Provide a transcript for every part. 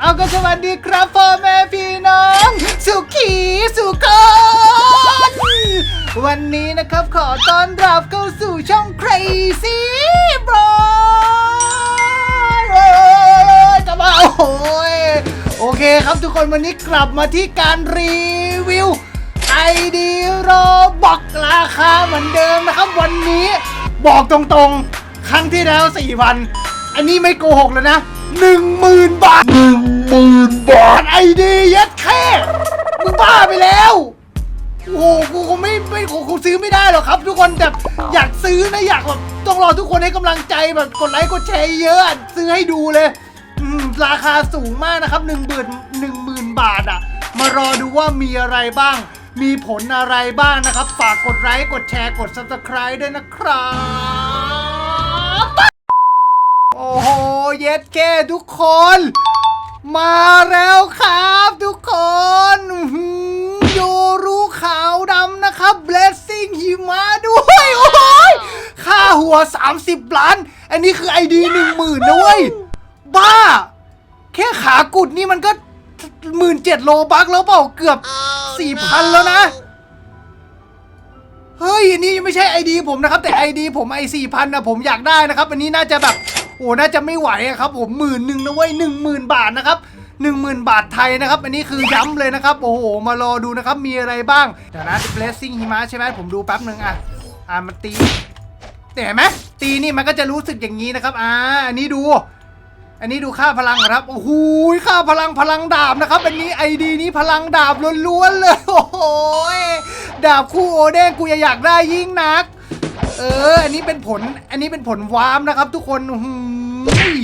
เอาก็สวัสดีครับพ่อแม่พี่น้อง สุขีสุขนวันนี้นะครับขอต้อนรับเข้าสู่ช่อง Crazy Bro กลับมาโอ้โหยโอเคครับทุกคนวันนี้กลับมาที่การรีวิว ID โรบอกราคาเหมือนเดิมนะครับ วันนี้บอกตรงๆ ครั้งที่แล้ว4,000 อันนี้ไม่โกหกแล้วนะ10,000บาท10,000บาทไอดียัดแค่มึงบ้าไปแล้วโอ้โหกูคงไม่ไม่คงคงซื้อไม่ได้หรอกครับ ทุกคนแต่อยากซื้อนะอยากแบบต้องรอทุกคนให้กำลังใจแบบกดไลค์กดแชร์เยอะอะซื้อให้ดูเลยอืมราคาสูงมากนะครับหนึ่งหมื่นหนึ่งหมื่นบาทอะมารอดูว่ามีอะไรบ้าง มีผลอะไรบ้างนะครับ ฝากกดไลค์กดแชร์กด subscribe ด้วยนะครับ เย็ดแค่ทุกคน มาแล้วครับทุกคนโยรู้ขาวดำนะครับ blessing หิมะด้วย โอ้ยค่าหัว 30 ล้าน อันนี้คือไอดีหนึ่งหมื่นนะเว้ย บ้า แค่ขากุดนี่มันก็หมื่นเจ็ดโลบักแล้วเปล่าเกือบสี่พันแล้วนะ นนี้ยังไม่ใช่ไอดีผมนะครับ แต่ไอดีผมไอสี่พันนะผมอยากได้นะครับ อันนี้น่าจะแบบโอ้น่าจะไม่ไหวอะครับ ผมหมื่นหนึ่งนะเว้ยหนึ่งหมื่นบาทนะครับหนึ่งหมื่นบาทไทยนะครับ อันนี้คือย้ำเลยนะครับ โอ้โห มารอดูนะครับ มีอะไรบ้างเดี๋ยวนะ blessing หิมะใช่ไหมผมดูแป๊บหนึ่งอะอ่ามันตีเห็นไหมตีนี่มันก็จะรู้สึกอย่างนี้นะครับอ่าอันนี้ดู อันนี้ดูค่าพลังครับโอ้โหค่าพลังพลังดาบนะครับ อันนี้ไอดีนี้พลังดาบล้วนๆเลยโอ้โห ดาบคู่โอเด้งกูอยากได้ยิ่งนัก เออ อันนี้เป็นผล อันนี้เป็นผลวามนะครับ ทุกคนหือ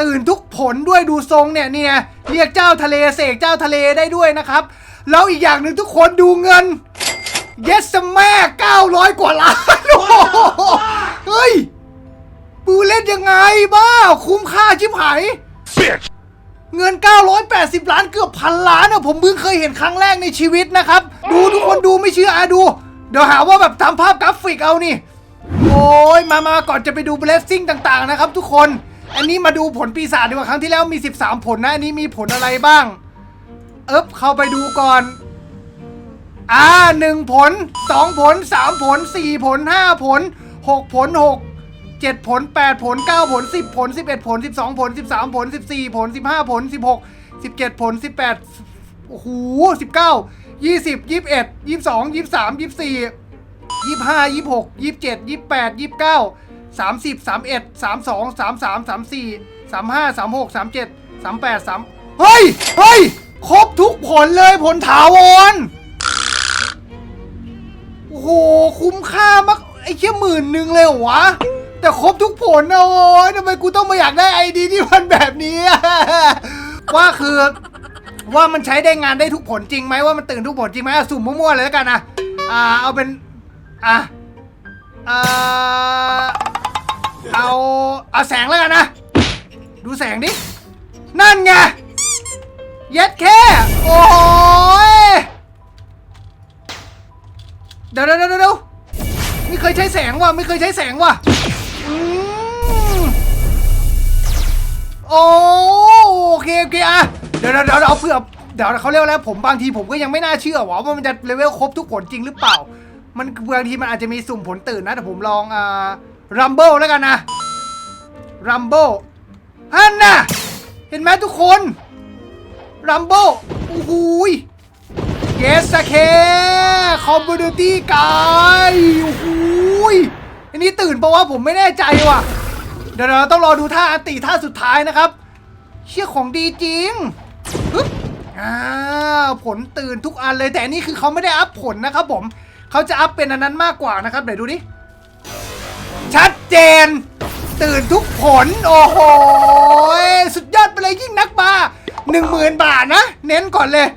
ตื่นทุกผลด้วยดูทรงเนี่ยเนี่ยเรียกเจ้าทะเลเสกเจ้าทะเลได้ด้วยนะครับ แล้วอีกอย่างหนึ่งทุกคนดูเงิน เยสแม่900กว่าล้านโอ้โหเฮ้ยปูเล่นยังไงบ้า คุ้มค่าชิบหาย เงิน 980 ล้านเกือบพันล้านอะผมเพิ่งเคยเห็นครั้งแรกในชีวิตนะครับ ดูทุกคนดูไม่เชื่ออะดู เดี๋ยวหาว่าแบบทำภาพกราฟิกเอานี่ โอ้ยมามาก่อนจะไปดู blessing ต่างๆนะครับทุกคน อันนี้มาดูผลปีศาจดีกว่าครั้งที่แล้วมี 13 ผลนะอันนี้มีผลอะไรบ้าง เอ๊บเข้าไปดูก่อน อ่าหนึ่งผลสองผลสามผลสี่ผลห้าผลหกผลหก เจ็ดผลแปดผลเก้าผลสิบผลสิบเอ็ดผลสิบสองผลสิบสามผลสิบสี่ผลสิบห้าผลสิบหกสิบเจ็ดผลสิบแปดโอ้โหสิบเก้ายี่สิบยี่สิบเอ็ดยี่สิบสองยี่สิบสามยี่สิบสี่ยี่สิบห้ายี่สิบหกยี่สิบเจ็ดยี่สิบแปดยี่สิบเก้าสามสิบสามเอ็ดสามสองสามสามสามสี่สามห้าสามหกสามเจ็ดสามแปดสามเฮ้ย เฮ้ย ครบทุกผลเลยผลถาวร โอ้โห คุ้มค่ามาก ไอ้เชี่ยหมื่นหนึ่งเลยเหรอวะ แต่ครบทุกผลนะโอ้ยทำไมกูต้องมาอยากได้ไอดีที่มันแบบนี้อะว่าคือว่ามันใช้ได้งานได้ทุกผลจริงไหมว่ามันตื่นทุกผลจริงไหมอะสุ่มมั่วๆเลยแล้วกันนะอ่าเอาเป็นอะอ่าเอาเอาแสงแล้วกันนะ ดูแสงดิ นั่นไง เย็ดแค่ โอ้ยเดี๋ยวเดี๋ยวเดี๋ยวเดี๋ยวไม่เคยใช้แสงว่ะไม่เคยใช้แสงว่ะ อืมโอโอเคโอเคอะเดี๋ยวเดี๋ยวเดี๋ยวเอาเผื่อเดี๋ยวเขาเรียกว่าอะไรผมบางทีผมก็ยังไม่น่าเชื่อว่าว่ามันจะเลเวลครบทุกผลจริงหรือเปล่า มันบางทีมันอาจจะมีสุ่มผลตื่นนะแต่ผมลองอ่ารัมเบิลแล้วกันนะรัมเบิลฮันน่ะเห็นไหมทุกคนรัมเบิลโอ้โหยเยสเคคอมมูนิตี้กายโอ้โหย นนี้ตื่นเพราะว่าผมไม่แน่ใจว่ะ เดี๋ยวเราต้องรอดูท่าอันติท่าสุดท้ายนะครับ เชี่ยของดีจริงฮึบอ่าผลตื่นทุกอันเลยแต่อันนี่คือเขาไม่ได้อัพผลนะครับผมเขาจะอัพเป็นอันนั้นมากกว่านะครับเดี๋ยวดูดิชัดเจน ตื่นทุกผล โอ้โห สุดยอดไปเลยยิ่งนักมาหนึ่งหมื่นบาทนะ เน้นก่อนเลย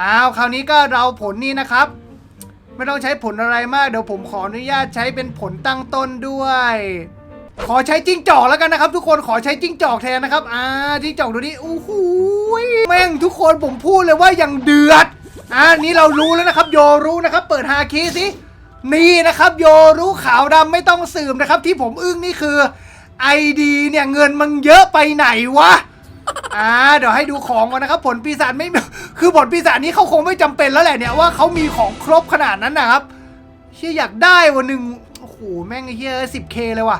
อ้าวคราวนี้ก็เราผลนี้นะครับ ไม่ต้องใช้ผลอะไรมาก เดี๋ยวผมขออนุญาตใช้เป็นผลตั้งต้นด้วย ขอใช้จิ้งจอกแล้วกันนะครับ ทุกคนขอใช้จิ้งจอกแทนนะครับ อ่าจิ้งจอกดูดิอู้หูยแม่งทุกคนผมพูดเลยว่าอย่างเดือดอ่านี่เรารู้แล้วนะครับ โยรู้นะครับ เปิดฮาคีสินี่นะครับ โยรู้ขาวดำไม่ต้องสืบนะครับ ที่ผมอึ้งนี่คือไอดีเนี่ยเงินมันเยอะไปไหนวะ อ่าเดี๋ยวให้ดูของก่อนนะครับผลปีศาจไม่คือผลปีศาจนี้เขาคงไม่จำเป็นแล้วแหละเนี่ยว่าเขามีของครบขนาดนั้นนะครับเฮียอยากได้วันหนึ่งโอ้โหแม่งไอ้เฮียสิบเคเลยว่ะ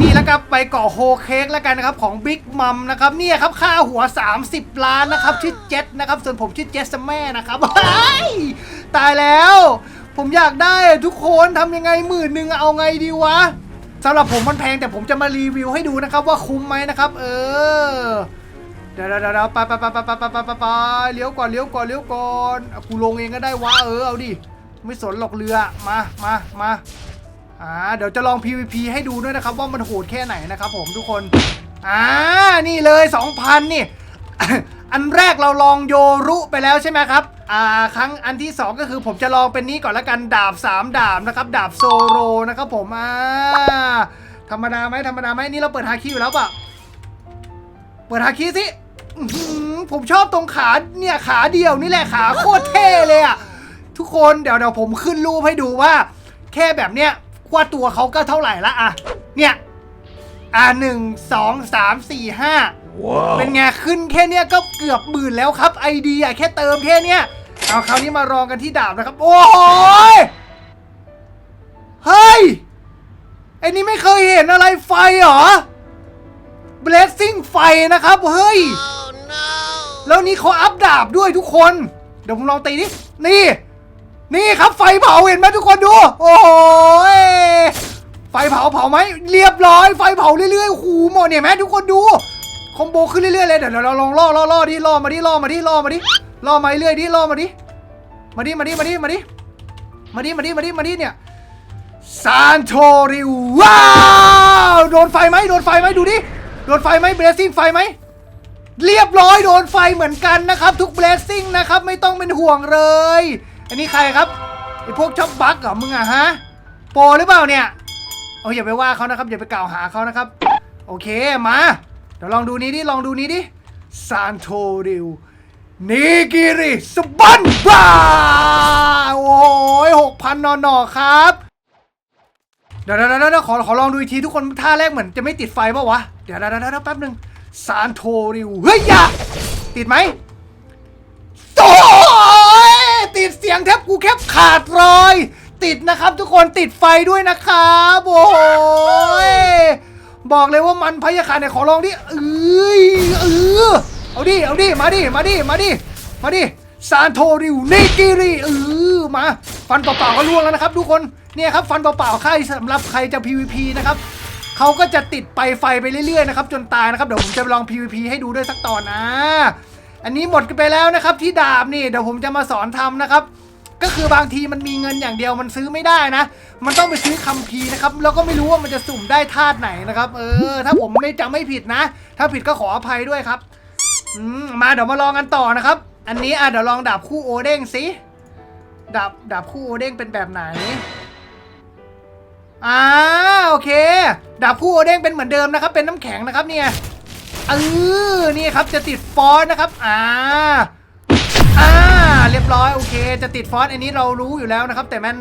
นี่แล้วครับไปเก่อโฮเค้กแล้วกันนะครับของบิ๊กมัมนะครับเนี่ยครับค่าหัว 30 ล้านนะครับชื่อเจ็ตนะครับส่วนผมชื่อเจสแม่นะครับตายแล้ว ผมอยากได้ทุกคนทำยังไงหมื่นหนึ่งเอาไงดีวะสำหรับผมมันแพงแต่ผมจะมารีวิวให้ดูนะครับว่าคุ้มไหมนะครับ เออ เดี๋ยวเดี๋ยวเดี๋ยวไปไปไปไปไปไปไปไปเลี้ยวก่อนเลี้ยวก่อนเลี้ยวก่อนกูลงเองก็ได้วะเออเอาดิไม่สนหรอกเรือมามามาอ่าเดี๋ยวจะลอง PVP ให้ดูด้วยนะครับ ว่ามันโหดแค่ไหนนะครับ ผมทุกคนอ่านี่เลย 2,000 นี่ อันแรกเราลองโยรุไปแล้วใช่ไหมครับอ่าครั้งอันที่ 2 ก็คือผมจะลองเป็นนี้ก่อนละกันดาบ 3 ดาบนะครับดาบโซโรนะครับผมอ่าธรรมดาไหมธรรมดาไหมนี่เราเปิดฮาคิอยู่แล้วปะเปิดฮาคิสิ อื้อหือผมชอบตรงขาเนี่ยขาเดียวนี่แหละขาโคตรเท่เลยอะทุกคนเดี๋ยวเดี๋ยวผมขึ้นรูปให้ดูว่า แค่แบบเนี้ยว่าตัวเขาก็เท่าไหร่ละอะเนี่ยอ่าหนึ่งสองสามสี่ห้าเป็นไงขึ้นแค่เนี้ยก็เกือบหมื่นแล้วครับไอเดียแค่เติมแค่เนี้ยเอาคราวนี้มารองกันที่ดาบนะครับ โอ้โหยเฮ้ยไอ้นี่ไม่เคยเห็นอะไรไฟเหรอ blessing ไฟนะครับ เฮ้ย แล้วนี่เขาอัพดาบด้วยทุกคน เดี๋ยวผมลองตีดินี่ นี่ครับไฟเผาเห็นไหมทุกคนดู โอ้ยไฟเผาเผาไหมเรียบร้อย ไฟเผาเรื่อยๆหูหมดเนี่ยไหมทุกคนดูคอมโบขึ้นเรื่อยๆเลยเดี๋ยวเราลองล่อล่อล่อดิล่อมาดิล่อมาดิล่อมาดิล่อมาเรื่อยดิล่อมาดิมาดิมาดิมาดิมาดิมาดิมาดิมาดิมาดิเนี่ยซานโตริวว้าวโดนไฟไหมโดนไฟไหมดูดิโดนไฟไหมเบรซิ่งไฟไหม เรียบร้อยโดนไฟเหมือนกันนะครับ ทุกเบรซิ่งนะครับ ไม่ต้องเป็นห่วงเลย อันนี้ใครครับไอพวกชอบบั๊กเหรอมึงอะฮะโปรหรือเปล่าเนี่ยเอาอย่าไปว่าเขานะครับอย่าไปกล่าวหาเขานะครับ โอเคมาเดี๋ยวลองดูนี้ดิลองดูนี้ดิซานโตริวนิกิริสบันบาโอ้ยหกพันนอนอครับเดี๋ยวเดี๋ยวเดี๋ยวเดี๋ยวขอขอลองดูอีกทีทุกคนท่าแรกเหมือนจะไม่ติดไฟป่าวะ เดี๋ยวเดี๋ยวเดี๋ยวแป๊บหนึง ซานโตริวเฮ้ยอย่าติดไหมโอ้ยติดเสียงแทบกูแคบขาดเลยติดนะครับทุกคนติดไฟด้วยนะครับโอ้ยบอกเลยว่ามันพยาคาเนี่ยขอลองดิเอ้ยเออเอาดิเอาดิมาดิมาดิมาดิมาดิซานโทริวเนกิริเออมา ฟันเปล่าๆก็ล่วงแล้วนะครับทุกคนเนี่ยครับฟันเปล่าๆใครสำหรับใครจะ PVP นะครับ เขาก็จะติดไปไฟไปเรื่อยๆนะครับจนตายนะครับเดี๋ยวผมจะลอง PVP ให้ดูด้วยสักตอนนะ อันนี้หมดกันไปแล้วนะครับ ที่ดาบนี่เดี๋ยวผมจะมาสอนทำนะครับ ก็คือบางทีมันมีเงินอย่างเดียวมันซื้อไม่ได้นะ มันต้องไปซื้อคัมภีร์นะครับแล้วก็ไม่รู้ว่ามันจะสุ่มได้ธาตุไหนนะครับ เออ ถ้าผมไม่จำไม่ผิดนะ ถ้าผิดก็ขออภัยด้วยครับอืมมาเดี๋ยวมาลองกันต่อนะครับ อันนี้อะเดี๋ยวลองดาบคู่โอเด้งสิดาบดาบคู่โอเด้งเป็นแบบไหน อ่าโอเค ดาบคู่โอเด้งเป็นเหมือนเดิมนะครับ เป็นน้ำแข็งนะครับเนี่ยเออนี่ครับจะติดฟอนนะครับ อ่าอ่าเรียบร้อยโอเค จะติดฟอนอันนี้เรารู้อยู่แล้วนะครับ แต่มัน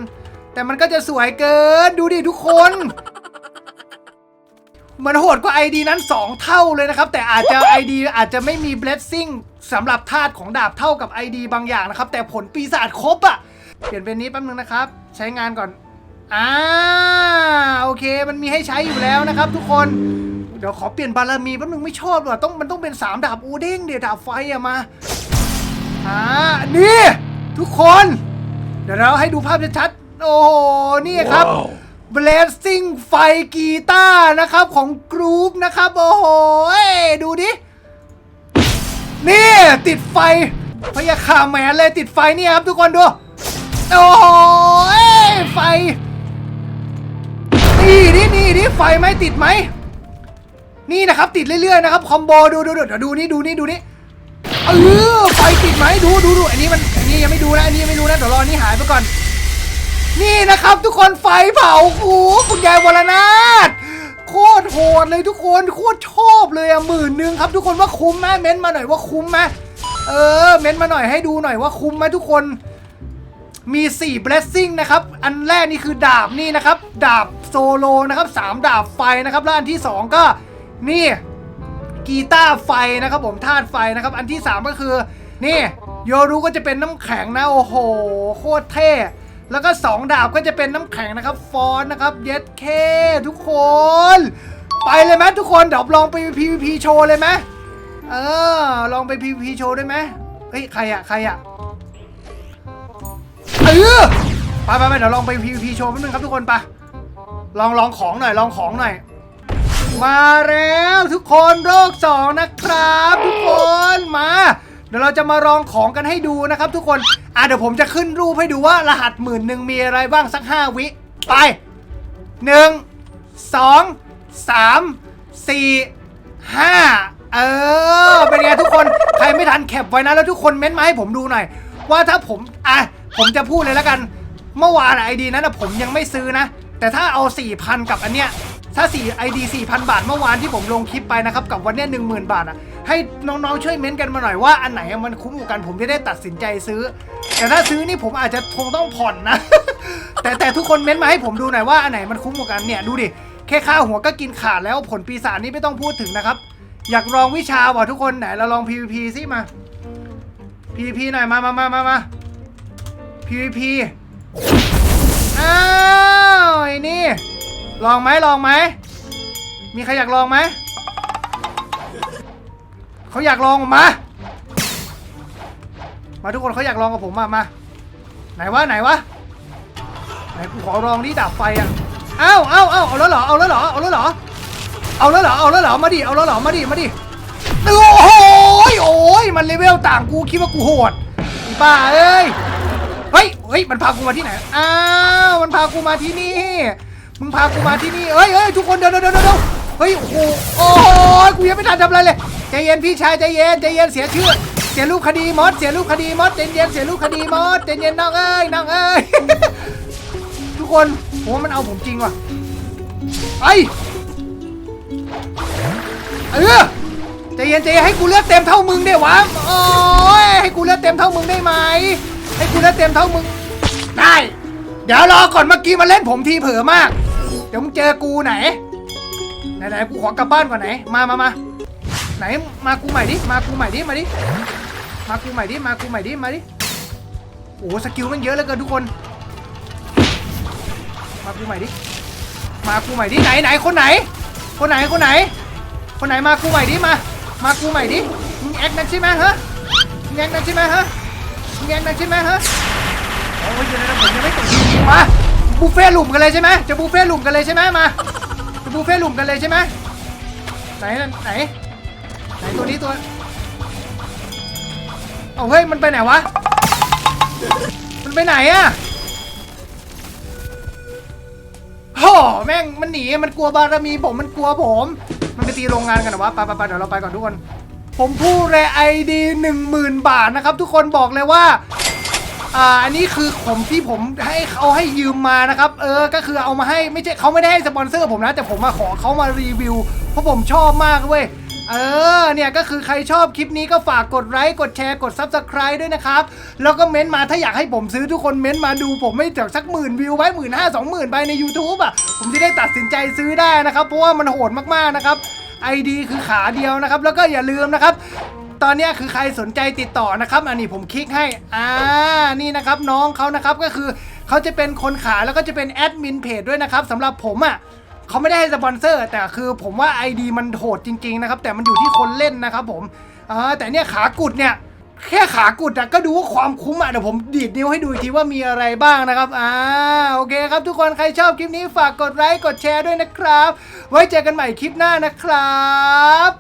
แต่มันก็จะสวยเกินดูดิทุกคนมันโหดกว่า ID นั้น 2 เท่าเลยนะครับ แต่อาจจะ ID อาจจะไม่มี blessing สำหรับธาตุของดาบเท่ากับ ID บางอย่างนะครับ แต่ผลปีศาจครบอะ่ะ เปลี่ยนเป็นนี้แป๊บนึงนะครับ ใช้งานก่อน อ่าโอเคมันมีให้ใช้อยู่แล้วนะครับ ทุกคนเดี๋ยวขอเปลี่ยนบารมีแป๊บนึงไม่ชอบว่ะต้องมันต้องเป็น 3 ดาบอูเด้งเดี๋ยวดาบไฟอะมาอ่านี่ทุกคน เดี๋ยวเราให้ดูภาพชัดๆโอ้โหนี่ครับ Blazing ไฟกีตาร์นะครับของกรุ๊ปนะครับ โอ้โหดูดิ นี่ติดไฟพยาขาแมนเลยติดไฟเนี่ยครับทุกคนดู โอ้โหไฟ นี่นี่นี่ไฟไหมติดไหมนี่นะครับติดเรื่อยๆนะครับคอมโบดูดูดูเดี๋อดูนี่ดูนี่ดูนี่เออไฟติดไหมดูดูดูอันนี้มันอันนี้ยังไม่ดูนะอันนี้ยังไม่รู้นะเดี๋ยวรอนนี้หายไปก่อน นี่นะครับทุกคนไฟเผาโอ้คุณยายวรนาถโคตรโหดเลยทุกคนโคตรชอบเลยอะหมื่นหนึ่งครับ ทุกคนว่าคุ้มไหมเม้นมาหน่อยว่าคุ้มไหมเออเม้นมาหน่อยให้ดูหน่อยว่าคุ้มไหมทุกคนมี4 blessing นะครับ อันแรกนี่คือดาบนี่นะครับ ดาบ โซโลนะครับ3ดาบไฟนะครับแล้วอันที่ 2 ก็นี่กีตาร์ไฟนะครับผมธาตุไฟนะครับ อันที่ 3 ก็คือ นี่โยรูก็จะเป็นน้ำแข็งนะโอ้โห โคตรเท่แล้วก็ 2 ดาบก็จะเป็นน้ำแข็งนะครับฟอนนะครับเย็ดเคทุกคน ไปเลยไหมทุกคนเดี๋ยวลองไป PVP โชว์เลยไหมเออลองไป PVP โชว์ได้ไหมเฮ้ยใครอะใครอะเออไปไปไปเดี๋ยวลองไป PVP โชว์แป๊บนึงครับทุกคนไป ลองลองของหน่อยลองของหน่อย มาแล้วทุกคนโรคสองนะครับ ทุกคนมา เดี๋ยวเราจะมาลองของกันให้ดูนะครับ ทุกคนอะเดี๋ยวผมจะขึ้นรูปให้ดูว่ารหัสหมื่นหนึ่งมีอะไรบ้างสักห้าวิไปหนึ่งสองสามสี่ห้าเออเป็นไงทุกคนใครไม่ทันแคปไว้นะแล้วทุกคนเม้นต์มาให้ผมดูหน่อย ว่าถ้าผมอะผมจะพูดเลยแล้วกัน เมื่อวานไอดีนั้นนะผมยังไม่ซื้อนะ แต่ถ้าเอา 4,000 กับอันเนี้ยถ้า4 ID 4,000 บาทเมื่อวานที่ผมลงคลิปไปนะครับ กับวันเนี้ย10,000 บาทอะให้น้องๆช่วยเม้นต์กันมาหน่อยว่าอันไหนมันคุ้มกว่ากันผมจะได้ตัดสินใจซื้อ แต่ถ้าซื้อนี่ผมอาจจะคงต้องผ่อนนะ แต่แต่ทุกคนเม้นต์มาให้ผมดูหน่อยว่าอันไหนมันคุ้มกว่ากันเนี่ยดูดิแค่ค่าหัวก็กินขาดแล้วผลปีศาจนี่ไม่ต้องพูดถึงนะครับ อยากลองวิชาว่ะทุกคนไหนเราลอง PVP สิมา PVP หน่อยมามามามามา PVP อ้า วไอ้นี่ ลองไหมลองไหม มีใครอยากลองไหม เขาอยากลองมา มาทุกคนเขาอยากลองกับผมมามา ไหนวะไหนวะ ไหนกูขอลองดิดาบไฟอะเอ้าเอ้าเอ้าเอาแล้วเหรอ เอาแล้วเหรอ เอาแล้วเหรอ เอาแล้วเหรอ เอาแล้วเหรอ มาดิ เอาแล้วเหรอ มาดิ มาดิ โอ้โหโอ้ยมันเลเวลต่างกูคิดว่ากูโหดป้าเอ้ย เฮ้ยเฮ้ยมันพากูมาที่ไหนอ้าวมันพากูมาที่นี่มึงพากูมาที่นี่เฮ้ยเฮ้ยทุกคนเดี๋ยวเดี๋ยวเดี๋ยวเดี๋ยวเฮ้ยโอ้โหโอ้ยกูยังไม่ทันทำอะไรเลยใจเย็นพี่ชายใจเย็นใจเย็นเสียชื่อเสียรูปคดีมอสเสียรูปคดีมอสใจเย็นเสียรูปคดีมอสใจเย็นน้องเอ้ยน้องเอ้ยทุกคนผมว่ามันเอาผมจริงว่ะไอเออใจเย็นใจเย็นให้กูเลือดเต็มเท่ามึงได้วะโอ้ยให้กูเลือดเต็มเท่ามึงได้ไหม ให้กูเลือดเต็มเท่ามึง ได้ เดี๋ยวรอก่อนเมื่อกี้มาเล่นผมทีเผลอมาก เดี๋ยวมึงเจอกูไหน ไหนไหนกูขอกลับบ้านก่อนไหน มามามาไหนมากูใหม่ดิ มากูใหม่ดิ มาดิ มากูใหม่ดิ มากูใหม่ดิ มาดิ โอ้สกิลมันเยอะเหลือเกินทุกคน มากูใหม่ดิ มากูใหม่ดิ ไหนไหนคนไหน คนไหนคนไหน คนไหนมากูใหม่ดิ มา มากูใหม่ดิ มึงแอคนักใช่ไหมฮะมึงแอคนักใช่ไหมฮะ มึงแอคนักใช่ไหมฮะโอ้ยเดี๋ยวนะผมยังไม่ตกจริงๆมาบุฟเฟ่หลุมกันเลยใช่ไหมจะบุฟเฟ่หลุมกันเลยใช่ไหมมาจะบุฟเฟ่หลุมกันเลยใช่ไหมไหนไหนไหนตัวนี้ตัวเอาเฮ้ยมันไปไหนวะมันไปไหนอะโอ้แม่งมันหนีมันกลัวบารมีผมมันกลัวผม มันไปตีโรงงานกันเหรอวะไปไปไปเดี๋ยวเราไปก่อนทุกคน ผมพูดเลยไอดีหนึ่งหมื่นบาทนะครับ ทุกคนบอกเลยว่าอ่าอันนี้คือผมที่ผมให้เขาให้ยืมมานะครับ เออก็คือเอามาให้ไม่ใช่เขาไม่ได้ให้สปอนเซอร์ผมนะ แต่ผมมาขอเขามารีวิว เพราะผมชอบมากเว้ย เออเนี่ยก็คือใครชอบคลิปนี้ก็ฝากกดไลค์กดแชร์กด Subscribe ด้วยนะครับ แล้วก็เม้นต์มาถ้าอยากให้ผมซื้อทุกคนเม้นต์มาดูผมไม่จากสักหมื่นวิวไว้หมื่นห้าสองหมื่นไปใน YouTube อะ ผมจะได้ตัดสินใจซื้อได้นะครับ เพราะว่ามันโหดมากๆนะครับ ID คือขาเดียวนะครับ แล้วก็อย่าลืมนะครับตอนนี้คือใครสนใจติดต่อนะครับ อันนี้ผมคลิกให้อ่านี่นะครับน้องเขานะครับก็คือเขาจะเป็นคนขายแล้วก็จะเป็นแอดมินเพจด้วยนะครับสำหรับผมอะ เขาไม่ได้ให้สปอนเซอร์ แต่คือผมว่า ID มันโหดจริง ๆ นะครับ แต่มันอยู่ที่คนเล่นนะครับผมอ่าแต่เนี่ยขากุดเนี่ยแค่ขากุดก็ดูว่าความคุ้มอะเดี๋ยวผมดีดนิ้วให้ดูอีกทีว่ามีอะไรบ้างนะครับอ่าโอเคครับทุกคนใครชอบคลิปนี้ฝากกดไลค์กดแชร์ด้วยนะครับ ไว้เจอกันใหม่คลิปหน้านะครับ